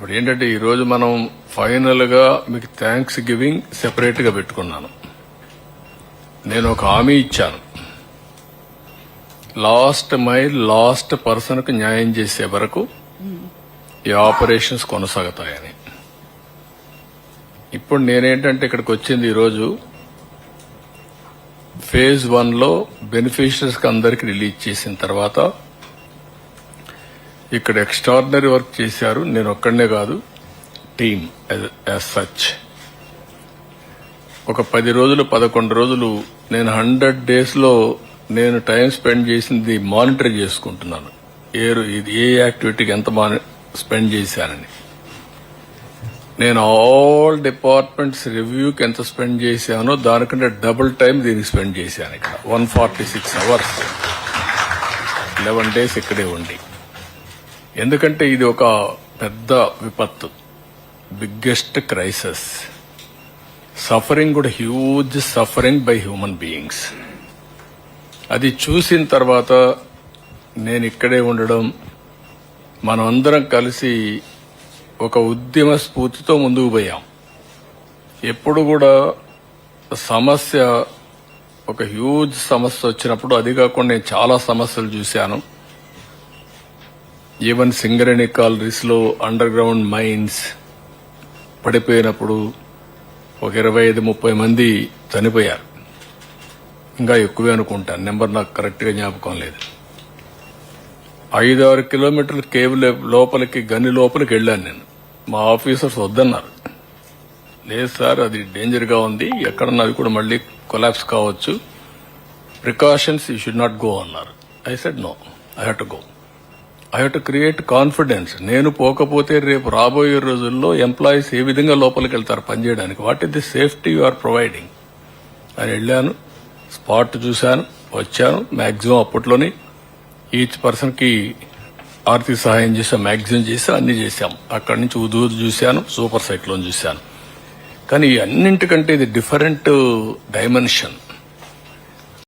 ఇప్పుడు ఏంటంటే ఈ రోజు మనం ఫైనల్గా మీకు థ్యాంక్స్ గివింగ్ సెపరేట్గా పెట్టుకున్నాను. నేను ఒక హామీ ఇచ్చాను. లాస్ట్ మైల్ లాస్ట్ పర్సన్కు న్యాయం చేసే వరకు ఈ ఆపరేషన్స్ కొనసాగుతాయని. ఇప్పుడు నేనేంటంటే ఇక్కడికి వచ్చింది ఈరోజు ఫేజ్ వన్లో బెనిఫిషరీస్కి అందరికి రిలీజ్ చేసిన తర్వాత ఇక్కడ ఎక్స్ట్రాడినరీ వర్క్ చేశారు. నేను ఒక్కడనే కాదు టీమ్ యాజ్ సచ్ ఒక పది రోజులు పదకొండు రోజులు నేను హండ్రెడ్ డేస్లో నేను టైం స్పెండ్ చేసింది మానిటర్ చేసుకుంటున్నాను. ఏ ఇది ఏ యాక్టివిటీకి ఎంత స్పెండ్ చేశానని. నేను ఆల్ డిపార్ట్మెంట్స్ రివ్యూకి ఎంత స్పెండ్ చేశానో దానికంటే డబుల్ టైం దీనికి స్పెండ్ చేశాను ఇక్కడ. One forty six hours eleven days ఇక్కడే ఉండి. ఎందుకంటే ఇది ఒక పెద్ద విపత్తు. బిగ్గెస్ట్ క్రైసిస్ సఫరింగ్ కూడా huge suffering by human beings అది చూసిన తర్వాత నేను ఇక్కడే ఉండడం మనం అందరం కలిసి ఒక ఉద్యమ స్ఫూర్తితో ముందుకు పోయాం. ఎప్పుడు కూడా సమస్య ఒక హ్యూజ్ సమస్య వచ్చినప్పుడు అది కాకుండా నేను చాలా సమస్యలు చూశాను. ఈవెన్ సింగరేణి కాలరీస్లో అండర్ గ్రౌండ్ మైన్స్ పడిపోయినప్పుడు ఒక ఇరవై ఐదు ముప్పై మంది చనిపోయారు. ఇంకా ఎక్కువే అనుకుంటాను. నెంబర్ నాకు కరెక్ట్గా జ్ఞాపకం లేదు. ఐదు ఆరు కిలోమీటర్ల కేబుల్ లోపలికి గని లోపలికి వెళ్ళాను నేను. మా ఆఫీసర్స్ వద్దన్నారు. లేదు సార్ అది డేంజర్గా ఉంది. ఎక్కడన్నా అది కూడా మళ్ళీ కొలాప్స్ కావచ్చు. Precautions you should not go అన్నారు. I said no. I had to go. I have to create confidence నేను పోకపోతే రేపు రాబోయే రోజుల్లో ఎంప్లాయీస్ ఏ విధంగా లోపలికి వెళ్తారు పనిచేయడానికి what is the safety you are providing అని వెళ్ళాను స్పాట్ చూశాను వచ్చాను మ్యాక్సిమం అప్పట్లోనే ఈచ్ పర్సన్కి ఆర్థిక సహాయం చేసాం మ్యాక్సిమం చేసాం అన్ని చేశాం. అక్కడి నుంచి ఉదూదు చూశాను సూపర్ సైక్లోన్ చూశాను. కానీ అన్నింటికంటే ఇది డిఫరెంట్ డైమెన్షన్